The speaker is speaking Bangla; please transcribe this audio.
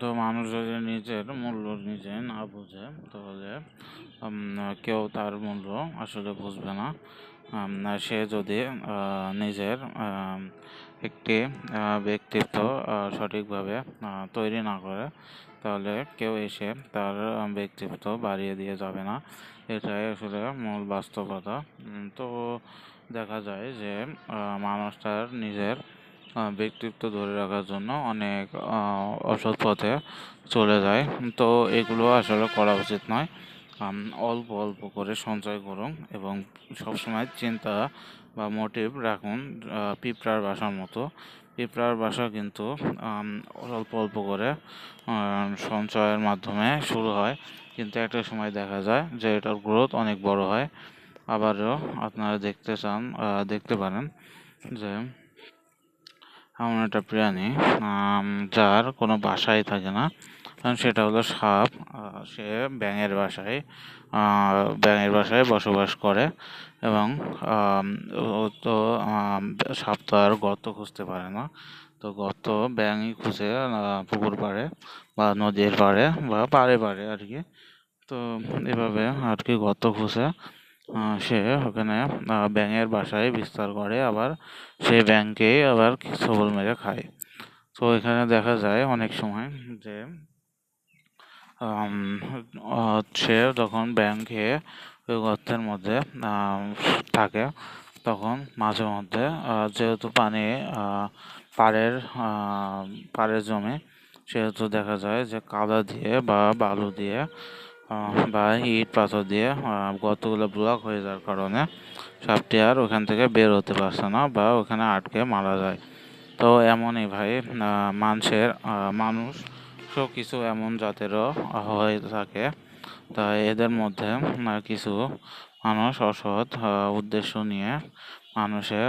তো মানুষ যদি নিজের মূল্য নিজে না বুঝে, তাহলে কেউ তার মূল্য আসলে বুঝবে না। সে যদি নিজের একটি ব্যক্তিত্ব সঠিকভাবে তৈরি না করে, তাহলে কেউ এসে তার ব্যক্তিত্ব বাড়িয়ে দিয়ে যাবে না। এটাই আসলে মূল বাস্তবতা। তো দেখা যায় যে মানুষ তার নিজের ব্যক্তিত্ব ধরে রাখার জন্য অনেক অসৎ পথে চলে যায়। তো এগুলো আসলে করা উচিত নয়। অল্প অল্প করে সঞ্চয় করুন এবং সবসময় চিন্তা বা মোটিভ রাখুন পিঁপড়ার বাসার মতো। পিঁপড়ার বাসা কিন্তু অল্প অল্প করে সঞ্চয়ের মাধ্যমে শুরু হয়। কিন্তু একটা সময় দেখা যায় যে এটার গ্রোথ অনেক বড় হয়। আবারও আপনারা দেখতে চান দেখতে পারেন যে এমন একটা প্রাণী যার কোনো বাসাই থাকে না। সেটা হলো সাপ সে ব্যাঙের বাসায় ব্যাঙের বাসায় বসবাস করে এবং ও তো সাপ তো আর গর্ত খুঁজতে পারে না। তো গর্ত ব্যাঙই খুঁজে পুকুর পাড়ে বা নদীর পাড়ে বা পাড়ে পাড়ে আর কি। তো এভাবে আর কি গর্ত খুঁজে। সে ওখানে ব্যাঙের বাসায় বিস্তার করে, আবার সেই ব্যাঙকেই আবার ছবল মেরে খায়। তো এখানে দেখা যায় অনেক সময় যে সে যখন ব্যাঙ খেয়ে ওই গর্তের মধ্যে থাকে, তখন মাঝে মধ্যে যেহেতু পানি পাড়ের পাড়ের জমে, সেহেতু দেখা যায় যে কাদা দিয়ে বা বালু দিয়ে বা ইট পাথর দিয়ে গর্তগুলো ব্লক হয়ে যাওয়ার কারণে সাপটি আর ওখান থেকে বের হতে পারছে না বা ওখানে আটকে মারা যায়। তো এমনই ভাই মানুষের মানুষ সব কিছু এমন জাতেরও হয়ে থাকে। তা এদের মধ্যে কিছু মানুষ অসৎ উদ্দেশ্য নিয়ে মানুষের